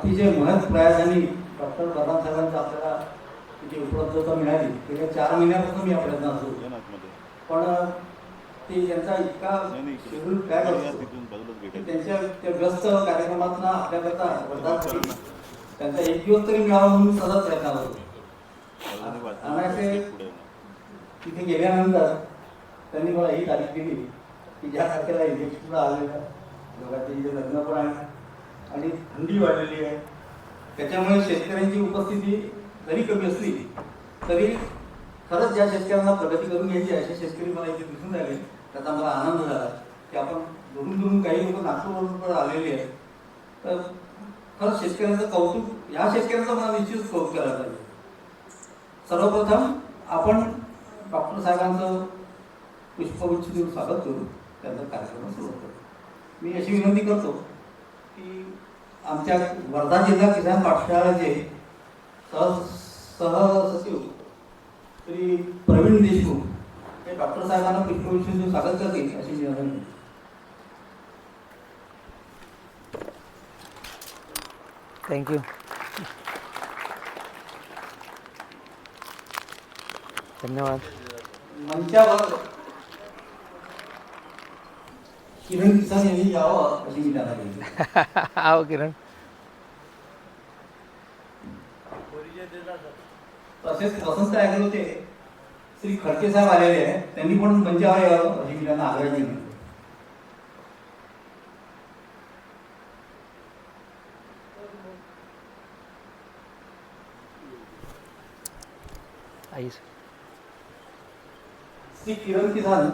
अतिशय महत् प्रयासाने डॉक्टर प्रधान साहेबांची आपल्याला तिथे उपलब्धता मिळाली गेल्या चार महिन्यापासून मी आपल्याला असतो. पण ते त्यांचा इतका. शेड्यूल पॅक या असतो तिथून बाजूलाच की भेटेल. त्यांच्या त्या व्यस्त कार्यक्रमातनं आपल्याकरता वर्धासाठी त्यांचा एक दिवस तरी मिळावा म्हणून सतत प्रयत्न होतो. आणि. तिथे गेल्यानंतर त्यांनी मला ही तारीख दिली की ज्या तारखेला इलेक्शनला आलेलं दोघांचे इथे लग्न पण आहे आणि थंडी वाढलेली आहे. त्याच्यामुळे शेतकऱ्यांची उपस्थिती जरी कमी असली तरी खरंच ज्या शेतकऱ्यांना प्रगती करून घ्यायची आहे असे शेतकरी मला इथे दिसून राहिले. त्याचा मला आनंद झाला की आपण दुरून दुरून काही लोक नागपूरवरून पण आलेले आहेत. तर खरंच शेतकऱ्यांचं कौतुक ह्या शेतकऱ्यांचं मला निश्चितच कौतुक करायला पाहिजे. सर्वप्रथम आपण डॉक्टर साहेबांचं पुष्पगुच्छ देऊन स्वागत करू त्यांचा कार्यक्रम सुरू करू मी अशी विनंती करतो की आमच्या वर्धा जिल्हा किसान पाठशाळेचे सह सहसचिव श्री प्रवीण देशमुख हे डॉक्टर साहेबांना देऊन स्वागत करतील अशी विनंती. थँक्यू धन्यवाद मंचावर किरण किसान यांनी यावं अशी मी त्यांना विनंती आओ किरण. तसेच वसंत श्री खडके साहेब आलेले आहेत त्यांनी पण मंचावर यावं अशी मी त्यांना आईस श्री किरण किसान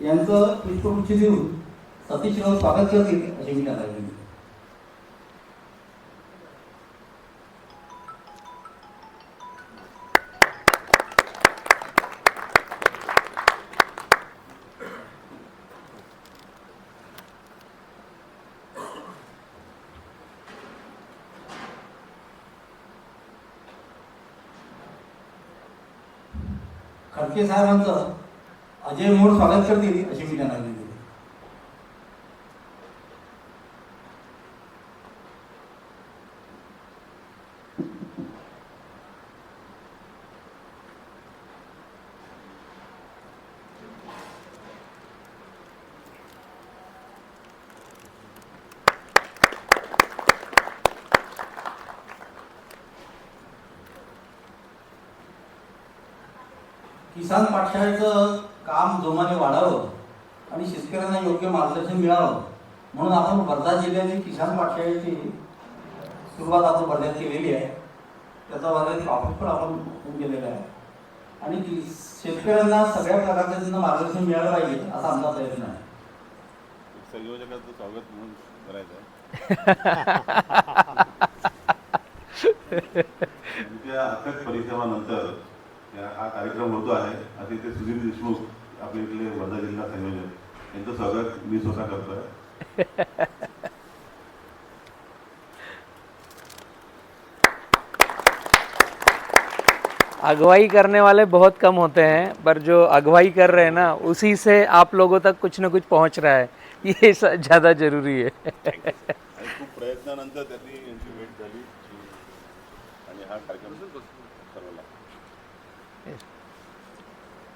यांचं पुष्पगुच्छ देऊन सतीश राऊत स्वागत करतील अशी मी त्यांना विनंती खडके साहेबांचं अजय मोड स्वागत करतील अशी मी त्यांना विनंती करतो. किसान पाठशाळेचं काम जोमाने वाढावं आणि शेतकऱ्यांना योग्य मार्गदर्शन मिळावं म्हणून आपण वर्धा जिल्ह्यातील किसान पाठशाळेची सुरुवात आपण वर्ध्यात केलेली आहे. त्याचा वर्ध्यातील ऑफिस पण आपण केलेला आहे. आणि शेतकऱ्यांना सगळ्या प्रकारचं त्यांना मार्गदर्शन मिळालं पाहिजे असा आमचा प्रयत्न आहे. संयोजकाचं स्वागत म्हणून करायचं आहे. अथक परिश्रमानंतर हा कार्यक्रम होतो आहे. आता इथे सुधीर देशमुख आपले इथले वर्धा जिल्हा संयोजक यांचं स्वागत मी स्वतः करतोय. अगुवाई करने वाले बहुत कम होते हैं पर जो अगुवाई कर रहे हैं ना उसी से आप लोगों तक कुछ ना कुछ पहुँच रहा है। ये ज़्यादा ज़रूरी है। प्रयत्नानंतर त्यांनी यांची भेट झाली. आणि हा कार्यक्रम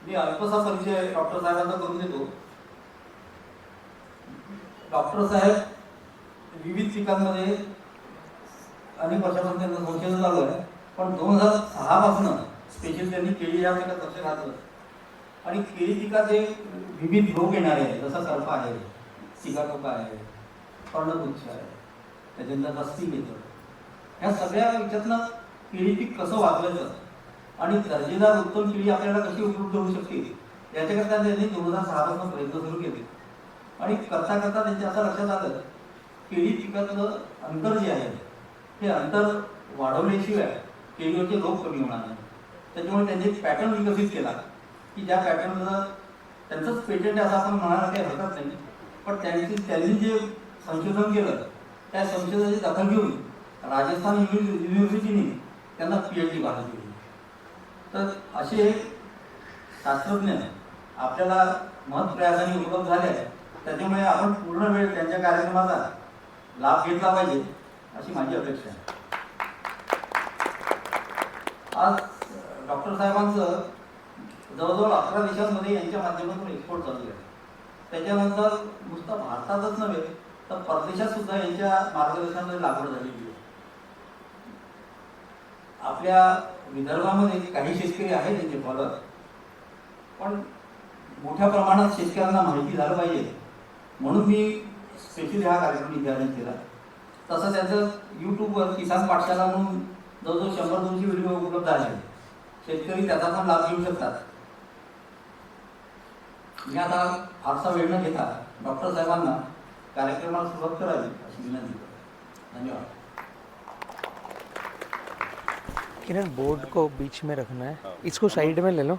मी अल्पसा परिचय डॉक्टर साहेबांचा करून देतो. डॉक्टर साहेब विविध पिकांमध्ये अनेक वर्षापासून त्यांचं संशोधन चालू आहे. पण दोन हजार सहापासून स्पेशल त्यांनी केळी या पिकात लक्ष घातलं आणि केळी पिकाचे विविध रोग येणारे आहेत. जसा सर्प आहे सिगाटोका आहे पर्णपुच्छ आहे त्याच्यानंतर रस्ती घेतं ह्या सगळ्या याच्यातनं केळी पीक कसं वाचवायचं आणि दर्जेदार उत्तम केळी आपल्याला कशी उपलब्ध होऊ शकते? याच्याकरता त्यांनी दोन हजार सहा पासून प्रयत्न सुरू केले. आणि करता करता त्यांच्या असं लक्षात आलं केळी पिकातलं अंतर जे आहे हे अंतर वाढवल्याशिवाय केळीवरचे रोग कमी होणार नाही. त्याच्यामुळे त्यांनी एक पॅटर्न विकसित केला की ज्या पॅटर्नचं त्यांचंच पेटंट असं आपण म्हणायला काही हरकत नाही. पण त्यांची त्यांनी जे संशोधन केलं त्या संशोधनाची दखल घेऊन राजस्थान युनि- युनिव्हर्सिटीने त्यांना पी एच डी बहाल तर असे शास्त्रज्ञ आपल्याला महत् प्रयासाने उपलब्ध झाले आहे त्याच्यामुळे आपण पूर्ण वेळ त्यांच्या कार्यक्रमाचा लाभ घेतला पाहिजे अशी माझी अपेक्षा आहे. आज डॉक्टर साहेबांचं जवळजवळ अकरा देशांमध्ये यांच्या माध्यमातून एक्सपोर्ट चालू आहे. त्याच्यानंतर नुसतं भारतातच नव्हे तर परदेशात सुद्धा यांच्या मार्गदर्शनामध्ये लागवड झालेली आहे. आपल्या विदर्भामध्ये जे काही शेतकरी आहेत त्यांचे फॉलोअर पण मोठ्या प्रमाणात शेतकऱ्यांना माहिती झालं पाहिजे. म्हणून मी स्पेशली हा कार्यक्रम इथे केला तसं त्याचं यूट्यूबवर किसान पाठशाला म्हणून जवळजवळ शंभर दोनशे व्हिडिओ उपलब्ध आहेत. शेतकरी त्याचा पण लाभ घेऊ शकतात. मी आता फारसा वेळ न घेता डॉक्टर साहेबांना कार्यक्रमाला सुरुवात करावी अशी विनंती करतो. धन्यवाद. किरण बोर्ड को बीच में रखना है। इसको साइड में ले लो।